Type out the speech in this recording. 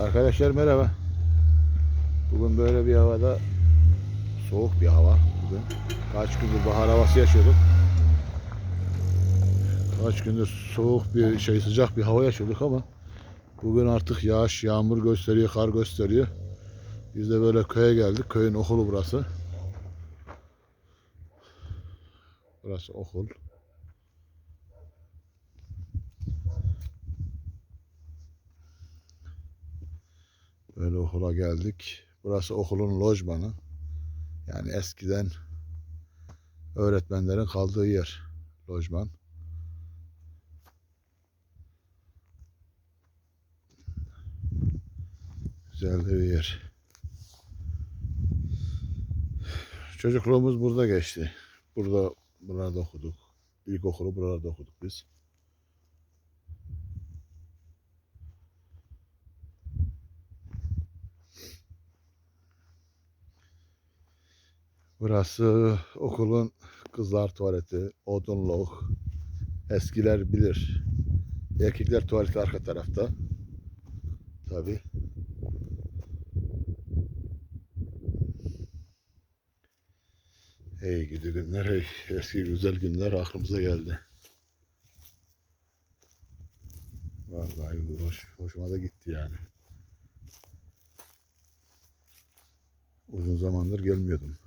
Arkadaşlar merhaba. Bugün böyle bir havada soğuk bir hava bugün. Kaç gündür bahar havası yaşıyorduk. Kaç gündür soğuk bir şey sıcak bir hava yaşıyorduk ama bugün artık yağış, yağmur gösteriyor, kar gösteriyor. Biz de böyle köye geldik. Köyün okulu burası. Burası okul. Böyle okula geldik. Burası okulun lojmanı. Yani eskiden öğretmenlerin kaldığı yer. Lojman. Güzel bir yer. Çocukluğumuz burada geçti. Burada buralarda okuduk. İlkokulu buralarda okuduk biz. Burası okulun kızlar tuvaleti, odunluk. Eskiler bilir. Erkekler tuvaleti arka tarafta. Tabi. Hey gidi günler, hey eski güzel günler aklımıza geldi. Vallahi hoş, hoşuma da gitti yani. Uzun zamandır gelmiyordum.